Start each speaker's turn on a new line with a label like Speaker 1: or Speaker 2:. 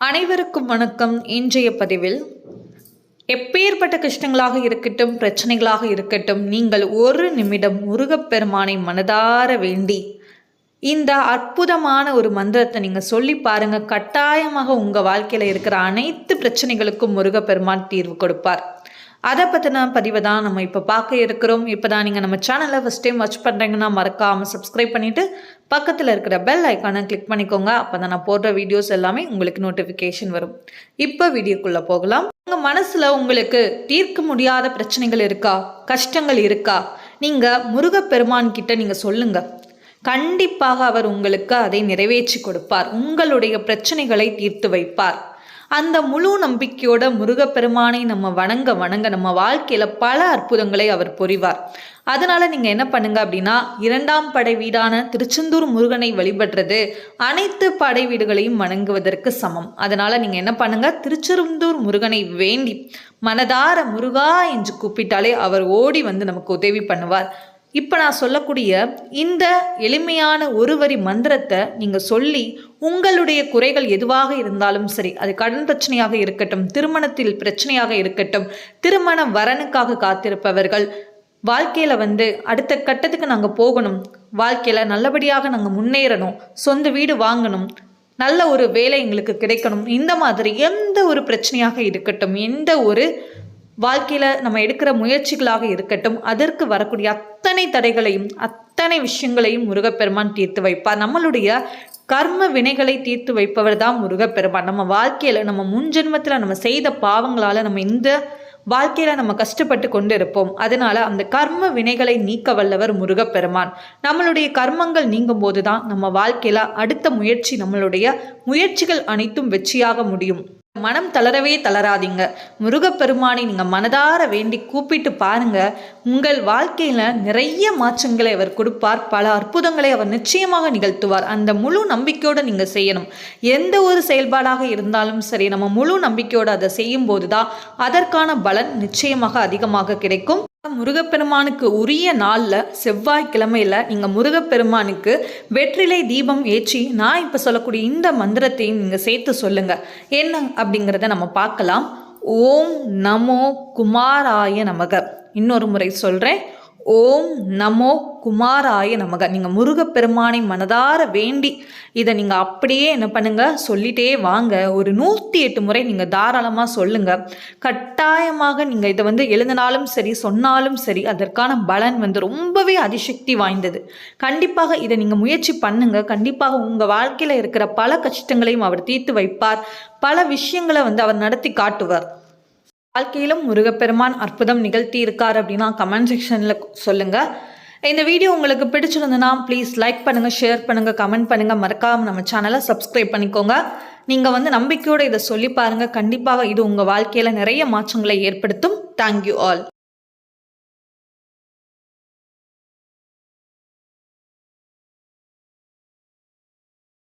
Speaker 1: அனைவருக்கும் வணக்கம். இன்றைய பதிவில் எப்பேற்பட்ட கஷ்டங்களாக இருக்கட்டும் பிரச்சனைகளாக இருக்கட்டும் நீங்கள் ஒரு நிமிடம் முருகப்பெருமானை மனதார வேண்டி இந்த அற்புதமான ஒரு மந்திரத்தை நீங்கள் சொல்லி பாருங்கள் கட்டாயமாக உங்கள் வாழ்க்கையில் இருக்கிற அனைத்து பிரச்சனைகளுக்கும் முருகப்பெருமான் தீர்வு கொடுப்பார். அதை பற்றின பதிவை தான் நம்ம இப்போ பார்க்க இருக்கிறோம். இப்போ தான் நீங்கள் நம்ம சேனலை ஃபஸ்ட் டைம் வாட்ச் பண்ணுறீங்கன்னா மறக்காமல் சப்ஸ்கிரைப் பண்ணிவிட்டு பக்கத்தில் இருக்கிற பெல் ஐக்கானை கிளிக் பண்ணிக்கோங்க. அப்போ தான் நான் போடுற வீடியோஸ் எல்லாமே உங்களுக்கு நோட்டிஃபிகேஷன் வரும். இப்போ வீடியோக்குள்ளே போகலாம். உங்கள் மனசில் உங்களுக்கு தீர்க்க முடியாத பிரச்சனைகள் இருக்கா? கஷ்டங்கள் இருக்கா? நீங்கள் முருகப்பெருமான் கிட்ட நீங்கள் சொல்லுங்கள் கண்டிப்பாக அவர் உங்களுக்கு அதை நிறைவேற்றி கொடுப்பார். உங்களுடைய பிரச்சனைகளை தீர்த்து வைப்பார். அந்த முழு நம்பிக்கையோட முருகப்பெருமானை நம்ம வணங்க வணங்க நம்ம வாழ்க்கையில் பல அற்புதங்களை அவர் புரிவார். அதனால நீங்கள் என்ன பண்ணுங்க அப்படின்னா இரண்டாம் படை வீடான திருச்செந்தூர் முருகனை வழிபடுறது அனைத்து படை வீடுகளையும் வணங்குவதற்கு சமம். அதனால நீங்கள் என்ன பண்ணுங்க திருச்செந்தூர் முருகனை வேண்டி மனதார முருகா என்று கூப்பிட்டாலே அவர் ஓடி வந்து நமக்கு உதவி பண்ணுவார். இப்போ நான் சொல்லக்கூடிய இந்த எளிமையான ஒரு வரி மந்திரத்தை நீங்கள் சொல்லி உங்களுடைய குறைகள் எதுவாக இருந்தாலும் சரி அது கடன் பிரச்சனையாக இருக்கட்டும் திருமணத்தில் பிரச்சனையாக இருக்கட்டும் திருமண வரனுக்காக காத்திருப்பவர்கள் வாழ்க்கையில் வந்து அடுத்த கட்டத்துக்கு நாங்கள் போகணும் வாழ்க்கையில் நல்லபடியாக நாங்கள் முன்னேறணும் சொந்த வீடு வாங்கணும் நல்ல ஒரு வேலை எங்களுக்கு கிடைக்கணும் இந்த மாதிரி எந்த ஒரு பிரச்சனையாக இருக்கட்டும் எந்த ஒரு வாழ்க்கையில் நம்ம எடுக்கிற முயற்சிகளாக இருக்கட்டும் அதற்கு வரக்கூடிய அத்தனை தடைகளையும் அத்தனை விஷயங்களையும் முருகப்பெருமான் தீர்த்து வைப்பார். நம்மளுடைய கர்ம வினைகளை தீர்த்து வைப்பவர் தான் முருகப்பெருமான். நம்ம வாழ்க்கையில் நம்ம முன்ஜென்மத்தில் நம்ம செய்த பாவங்களால் நம்ம இந்த வாழ்க்கையில் நம்ம கஷ்டப்பட்டு கொண்டு இருப்போம் அதனால அந்த கர்ம வினைகளை நீக்க வல்லவர் முருகப்பெருமான். நம்மளுடைய கர்மங்கள் நீங்கும் போது தான் நம்ம வாழ்க்கையில் அடுத்த முயற்சி நம்மளுடைய முயற்சிகள் அனைத்தும் வெற்றியாக முடியும். மனம் தளரவே தளராதீங்க. முருகப்பெருமானை நீங்கள் மனதார வேண்டி கூப்பிட்டு பாருங்க. உங்கள் வாழ்க்கையில் நிறைய மாற்றங்களை அவர் கொடுப்பார். பல அற்புதங்களை அவர் நிச்சயமாக நிகழ்த்துவார். அந்த முழு நம்பிக்கையோடு நீங்கள் செய்யணும். எந்த ஒரு செயல்பாடாக இருந்தாலும் சரி நம்ம முழு நம்பிக்கையோடு அதை செய்யும் போது தான் அதற்கான பலன் நிச்சயமாக அதிகமாக கிடைக்கும். முருகப்பெருமானுக்கு உரிய நாளில் செவ்வாய்க்கிழமையில் நீங்கள் முருகப்பெருமானுக்கு வெற்றிலை தீபம் ஏற்றி நான் இப்போ சொல்லக்கூடிய இந்த மந்திரத்தையும் நீங்கள் சேர்த்து சொல்லுங்கள் என்ன அப்படிங்கிறத நம்ம பார்க்கலாம். ஓம் நமோ குமாராய நமக. இன்னொரு முறை சொல்கிறேன் ஓம் நமோ குமாராய நமக. நீங்கள் முருகப்பெருமானை மனதார வேண்டி இதை நீங்கள் அப்படியே என்ன பண்ணுங்கள் சொல்லிட்டே வாங்க. ஒரு நூற்றி எட்டு முறை நீங்கள் தாராளமாக சொல்லுங்கள் கட்டாயமாக நீங்கள் இதை வந்து எழுதினாலும் சரி சொன்னாலும் சரி அதற்கான பலன் வந்து ரொம்பவே அதிசக்தி வாய்ந்தது. கண்டிப்பாக இதை நீங்கள் முயற்சி பண்ணுங்கள் கண்டிப்பாக உங்கள் வாழ்க்கையில் இருக்கிற பல கஷ்டங்களையும் அவர் தீர்த்து வைப்பார். பல விஷயங்களை வந்து அவர் நடத்தி காட்டுவார். வாழ்க்கையிலும் முருகப்பெருமான் அற்புதம் நிகழ்த்தியிருக்கார் அப்படின்னா கமெண்ட் செக்ஷனில் சொல்லுங்கள் இந்த வீடியோ உங்களுக்கு பிடிச்சிருந்ததுன்னா ப்ளீஸ் லைக் பண்ணுங்கள் ஷேர் பண்ணுங்கள் கமெண்ட் பண்ணுங்கள் மறக்காமல் நம்ம சேனலை சப்ஸ்கிரைப் பண்ணிக்கோங்க. நீங்கள் வந்து நம்பிக்கையோடு இதை சொல்லி பாருங்கள் கண்டிப்பாக இது உங்கள் வாழ்க்கையில் நிறைய மாற்றங்களை ஏற்படுத்தும். Thank you all